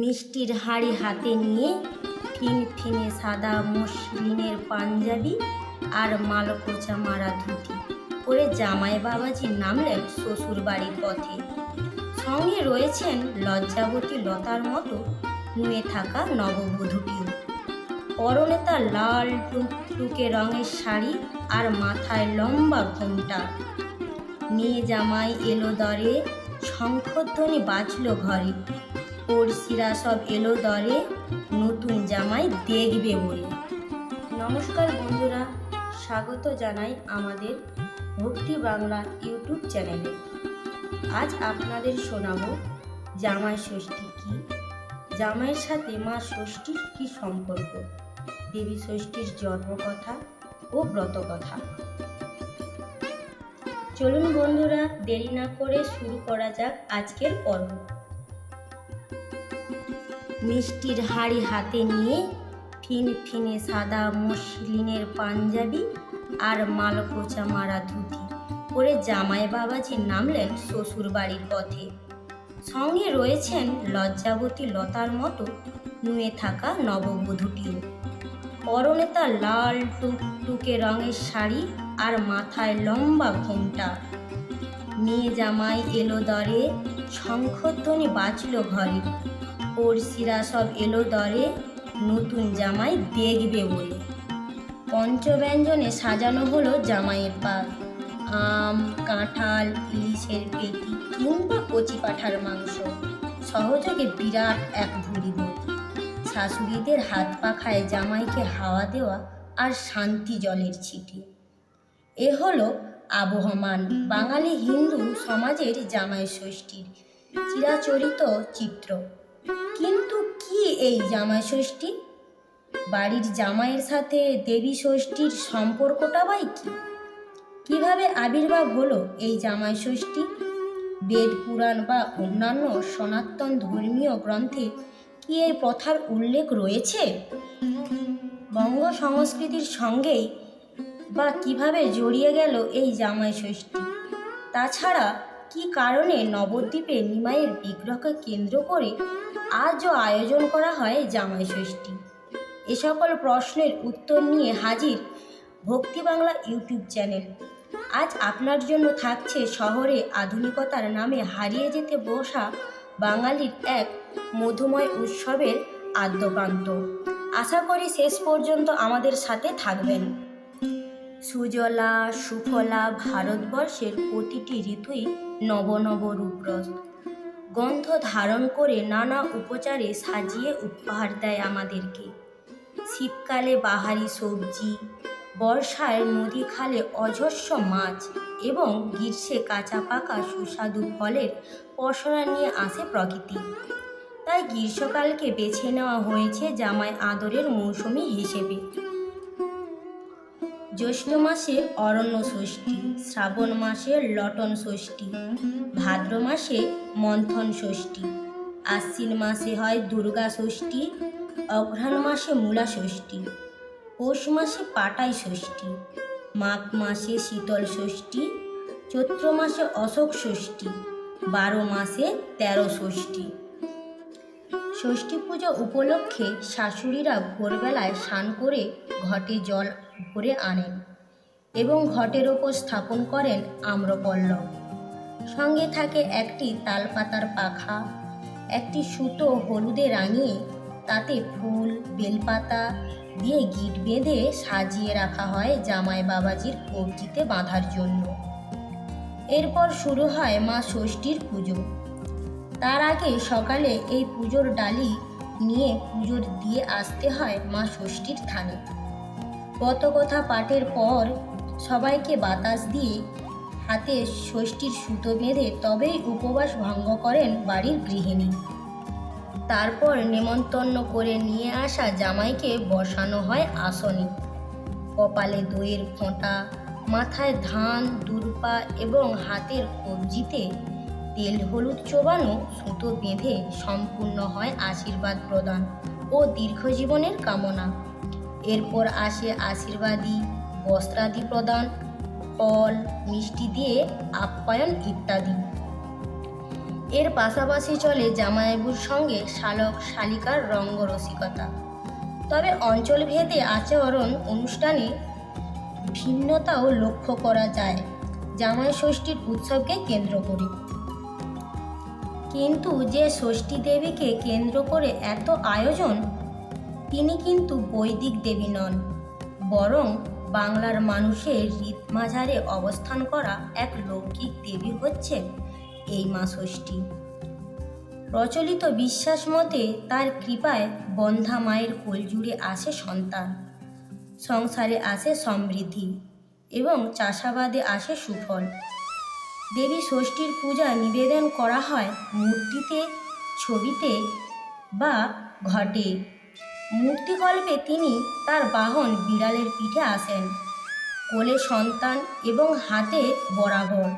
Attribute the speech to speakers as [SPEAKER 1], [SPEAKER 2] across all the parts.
[SPEAKER 1] মিষ্টির হাঁড়ি হাতে নিয়ে ফিনফিনে সাদা মসলিনের পাঞ্জাবি আর মালকোচা মারা ধুতি পরে জামাই বাবাজি নামলেন শ্বশুর বাড়ির পথে। সঙ্গে রয়েছেন লজ্জাবতী লতার মতো নুয়ে থাকা নববধূটিও পরনে তার লাল টুকটুকে রঙের শাড়ি আর মাথায় লম্বা ঘোমটা। মেয়ে জামাই এলো দরে, শঙ্খধ্বনি বাজল ঘরে। পড়শিরা সব এলো দরে, নতুন জামাই দেখবে বলে। নমস্কার বন্ধুরা, স্বাগত জানাই আমাদের ভক্তি বাংলা ইউটিউব চ্যানেলে। আজ আপনাদের শোনাবো জামাই ষষ্ঠী কি? জামাইয়ের সাথে মা ষষ্ঠীর কি সম্পর্ক? দেবী ষষ্ঠীর জন্মকথা ও ব্রতকথা। চলুন বন্ধুরা, দেরি না করে শুরু করা যাক আজকের পর্ব। মিষ্টির হাঁড়ি হাতে নিয়ে ফিনফিনে সাদা মসলিনের পাঞ্জাবি আর মালকোচা মারা ধুতি পরে জামাই বাবাজি নামলেন শ্বশুর বাড়ির পথে। সঙ্গে রয়েছেন লজ্জাবতী লতার মতো নুয়ে থাকা নববধূটিও। পরনে তার লাল টুকটুকে রঙের শাড়ি আর মাথায় লম্বা ঘোমটা। মেয়ে জামাই এলো দরে, শঙ্খধ্বনি বাঁচল ঘরে। পড়শিরা সব এলো দরে, নতুন জামাই দেখবে বলে। পঞ্চব্যঞ্জনে সাজানো হলো জামাইয়ের পাক আম, কাঁঠাল, ইলিশের পেটি কিংবা কচি পাঠার মাংস। সহযোগে বিরাট এক ভুড়ি শাশুড়িদের হাত পাখায় জামাইকে হাওয়া দেওয়া আর শান্তি জলের ছিটি। এ হলো আবহমান বাঙালি হিন্দু সমাজের জামাই ষষ্ঠীর চিরাচরিত চিত্র। কিন্তু কি এই জামাই ষষ্ঠী? বাড়ির জামাইয়ের সাথে দেবী ষষ্ঠীর সম্পর্কটা বাই কি? কীভাবে আবির্ভাব হলো এই জামাই ষষ্ঠী? বেদ, পুরাণ বা অন্যান্য সনাতন ধর্মীয় গ্রন্থে কি এই প্রথার উল্লেখ রয়েছে? বঙ্গ সংস্কৃতির সঙ্গেই বা কীভাবে জড়িয়ে গেল এই জামাই ষষ্ঠী? তাছাড়া কি কারণে নবদ্বীপে নিমাইয়ের বিগ্রহকে কেন্দ্র করে আজও আয়োজন করা হয় জামাই ষষ্ঠী। এ সকল প্রশ্নের উত্তর নিয়ে হাজির ভক্তি বাংলা ইউটিউব চ্যানেল। আজ আপনার জন্য থাকছে শহরে আধুনিকতার নামে হারিয়ে যেতে বসা বাঙালির এক মধুময় উৎসবের আদ্যপ্রান্ত আশা করি শেষ পর্যন্ত আমাদের সাথে থাকবেন। সুজলা, সুফলা ভারতবর্ষের প্রতিটি ঋতুই নব নব রূপরস। গন্ধ ধারণ করে নানা উপচারে সাজিয়ে উপহার দেয় আমাদেরকে। শীতকালে বাহারি সবজি, বর্ষায় নদী খালে অজস্র মাছ এবং গ্রীষ্মে কাঁচা পাকা সুস্বাদু ফলের পসরা নিয়ে আসে প্রকৃতি। তাই গ্রীষ্মকালকে বেছে নেওয়া হয়েছে জামাই আদরের মৌসুমি হিসেবে। জ্যৈষ্ঠ মাসে অরণ্য ষষ্ঠী, শ্রাবণ মাসে লটন ষষ্ঠী, ভাদ্র মাসে মন্থন ষষ্ঠী, আশ্বিন মাসে হয় দুর্গা ষষ্ঠী, অঘ্রাণ মাসে মূলা ষষ্ঠী, পৌষ মাসে পাটাই ষষ্ঠী, মাঘ মাসে শীতল ষষ্ঠী, চৈত্র মাসে অশোক ষষ্ঠী, বারো মাসে তেরো ষষ্ঠী। ষষ্ঠী পুজো উপলক্ষে শাশুড়িরা ভোরবেলায় স্নান করে ঘটে জল ভরে আনেন এবং ঘটের ওপর স্থাপন করেন আম্রপল্লব। সঙ্গে থাকে একটি তালপাতার পাখা, একটি সুতো হলুদে রাঙিয়ে তাতে ফুল, বেলপাতা দিয়ে গিট বেঁধে সাজিয়ে রাখা হয় জামাই বাবাজির কবজিতে বাঁধার জন্য। এরপর শুরু হয় মা ষষ্ঠীর পুজো। তার আগে সকালে এই পুজোর ডালি নিয়ে পুজোর দিয়ে আসতে হয় মা ষষ্ঠীর থানে। কত কথা পাঠের পর সবাইকে বাতাস দিয়ে হাতে ষষ্ঠীর সুতো বেঁধে তবেই উপবাস ভঙ্গ করেন বাড়ির গৃহিণী। তারপর নেমন্তন্ন করে নিয়ে আসা জামাইকে বসানো হয় আসনে। কপালে দইয়ের ফোঁটা, মাথায় ধান, দুর্পা এবং হাতের কবজিতে তেল, হলুদ, চোবানো সুতো বেঁধে সম্পূর্ণ হয় আশীর্বাদ প্রদান ও দীর্ঘ জীবনের কামনা। এরপর আসে আশীর্বাদী, বস্ত্রাদি প্রদান, ফল, মিষ্টি দিয়ে আপ্যায়ন ইত্যাদি। এর পাশাপাশি চলে জামাইবুর সঙ্গে শালক শালিকার রঙ্গ রসিকতা তবে অঞ্চলভেদে আচরণ অনুষ্ঠানে ভিন্নতাও লক্ষ্য করা যায়। জামাই ষষ্ঠীর উৎসবকে কেন্দ্র করে। কিন্তু যে ষষ্ঠী দেবীকে কেন্দ্র করে এত আয়োজন, তিনি কিন্তু বৈদিক দেবী নন, বরং বাংলার মানুষের হৃদমাঝারে অবস্থান করা এক লৌকিক দেবী হচ্ছে এই মা ষষ্ঠী। প্রচলিত বিশ্বাস মতে তার কৃপায় বন্ধা মায়ের কোল জুড়ে আসে সন্তান, সংসারে আসে সমৃদ্ধি এবং চাষাবাদে আসে সুফল। দেবী ষষ্ঠীর পূজা নিবেদন করা হয় মূর্তিতে, ছবিতে বা ঘটে। মূর্তিকল্পে তিনি তার বাহন বিড়ালের পিঠে আসেন। কোলে সন্তান এবং হাতে বরাবর।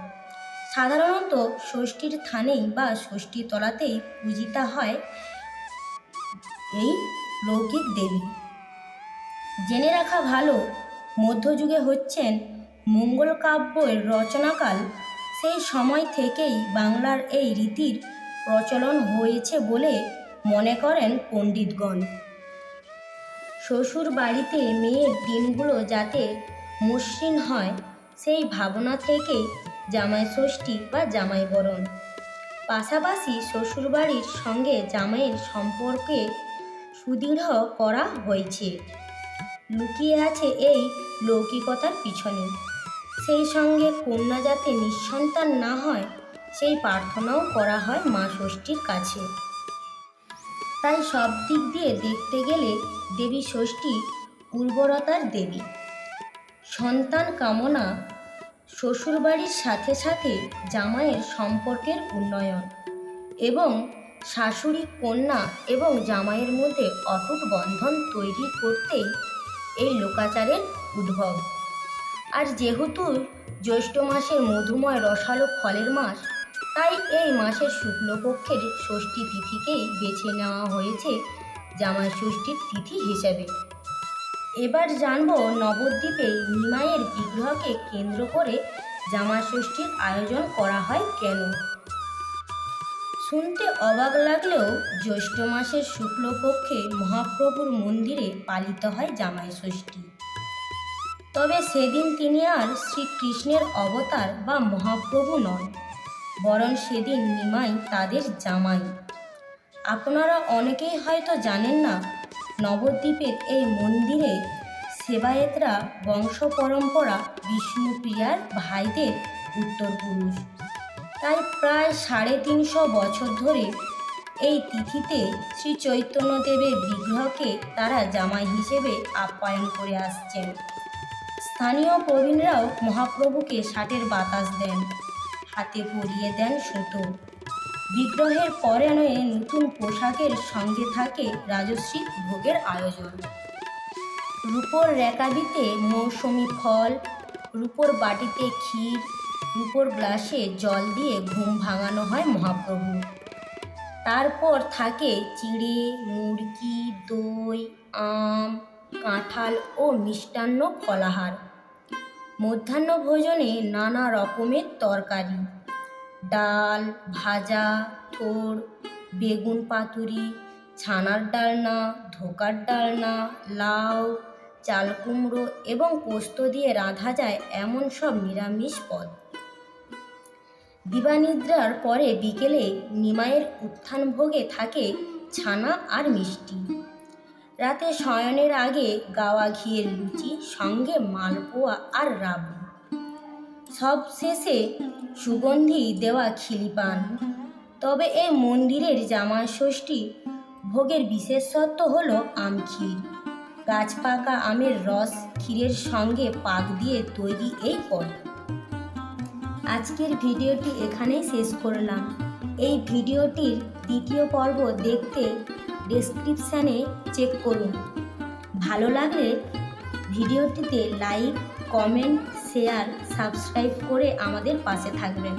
[SPEAKER 1] সাধারণত ষষ্ঠীর থানেই বা ষষ্ঠী তলাতেই পূজিতা হয় এই লৌকিক দেবী। জেনে রাখা ভালো, মধ্যযুগে হচ্ছেন মঙ্গল কাব্যের রচনাকাল সেই সময় থেকেই বাংলার এই রীতির প্রচলন হয়েছে বলে মনে করেন পণ্ডিতগণ। শ্বশুর বাড়িতে মেয়ের দিনগুলো যাতে মসৃণ হয়, সেই ভাবনা থেকেই জামাই ষষ্ঠী বা জামাই বরণ। পাশাপাশি শ্বশুরবাড়ির সঙ্গে জামাইয়ের সম্পর্কে সুদৃঢ় করা হয়েছে। লুকিয়ে আছে এই লৌকিকতার পিছনে। সেই সঙ্গে কন্যা যাতে নিঃসন্তান না হয়, সেই প্রার্থনাও করা হয় মা ষষ্ঠীর কাছে। তাই সব দিক দিয়ে দেখতে গেলে দেবী ষষ্ঠী উর্বরতার দেবী। সন্তান কামনা শ্বশুরবাড়ির সাথে সাথে জামাইয়ের সম্পর্কের উন্নয়ন এবং শাশুড়ি, কন্যা এবং জামাইয়ের মধ্যে অটুট বন্ধন তৈরি করতেই এই লোকাচারের উদ্ভব। আর যেহেতু জ্যৈষ্ঠ মাসের মধুময় রসালো ফলের মাস, তাই এই মাসের শুক্লপক্ষের ষষ্ঠী তিথিকেই বেছে নেওয়া হয়েছে জামাই ষষ্ঠীর তিথি হিসেবে। এবার জানব নবদ্বীপে নিমাইয়ের বিগ্রহকে কেন্দ্র করে জামাই ষষ্ঠীর আয়োজন করা হয় কেন? শুনতে অবাক লাগলেও জ্যৈষ্ঠ মাসের শুক্লপক্ষে মহাপ্রভুর মন্দিরে পালিত হয় জামাই ষষ্ঠী। তবে সেদিন তিনি আর শ্রীকৃষ্ণের অবতার বা মহাপ্রভু নন, বরং সেদিন নিমাই তাদের জামাই। আপনারা অনেকেই হয়তো জানেন না, নবদ্বীপের এই মন্দিরে সেবায়েতরা বংশ পরম্পরা বিষ্ণুপ্রিয়ার ভাইদের উত্তরপুরুষ। তাই প্রায় সাড়ে তিনশো বছর ধরে এই তিথিতে শ্রী চৈতন্যদেবের বিগ্রহকে তারা জামাই হিসেবে আপ্যায়ন করে আসছেন। স্থানীয় প্রবীণরাও মহাপ্রভুকে ষাটের বাতাস দেন, হাতে পরিয়ে দেন সুতো। বিগ্রহের পরনে নতুন পোশাকের সঙ্গে থাকে রাজশ্রী ভোগের আয়োজন। রূপোর রেকাবিতে মৌসুমি ফল, রূপোর বাটিতে ক্ষীর, রূপোর গ্লাসে জল দিয়ে ঘুম ভাঙানো হয় মহাপ্রভু। তারপর থাকে চিড়ে, মুরগি, দই, আম, কাঁঠাল ও মিষ্টান্ন ফলাহার। মধ্যাহ্ন ভোজনে নানা রকমের তরকারি। ডাল, ভাজা থোড় বেগুন পাতুরি, ছানার ডালনা, ধোকার ডালনা, লাউ, চাল কুমড়ো এবং পোস্ত দিয়ে রাঁধা যায় এমন সব নিরামিষ পদ। দিবানিদ্রার পরে বিকেলে নিমাইয়ের উত্থান ভোগে থাকে ছানা আর মিষ্টি। রাতে শয়নের আগে গাওয়া ঘিয়ের লুচি, সঙ্গে মালপোয়া আর রাবড়ি। সব শেষে সুগন্ধি দেওয়া খিলিপান। তবে এই মন্দিরের জামা ষষ্ঠী ভোগের বিশেষত্ব হলো আম ক্ষীর। গাছ পাকা আমের রস ক্ষীরের সঙ্গে পাক দিয়ে তৈরি এই পদ। আজকের ভিডিওটি এখানেই শেষ করলাম। এই ভিডিওটির দ্বিতীয় পর্ব দেখতে ডেসক্রিপশানে চেক করুন। ভালো লাগলে ভিডিওটিতে লাইক কমেন্ট শেয়ার সাবস্ক্রাইব করে আমাদের পাশে থাকবেন।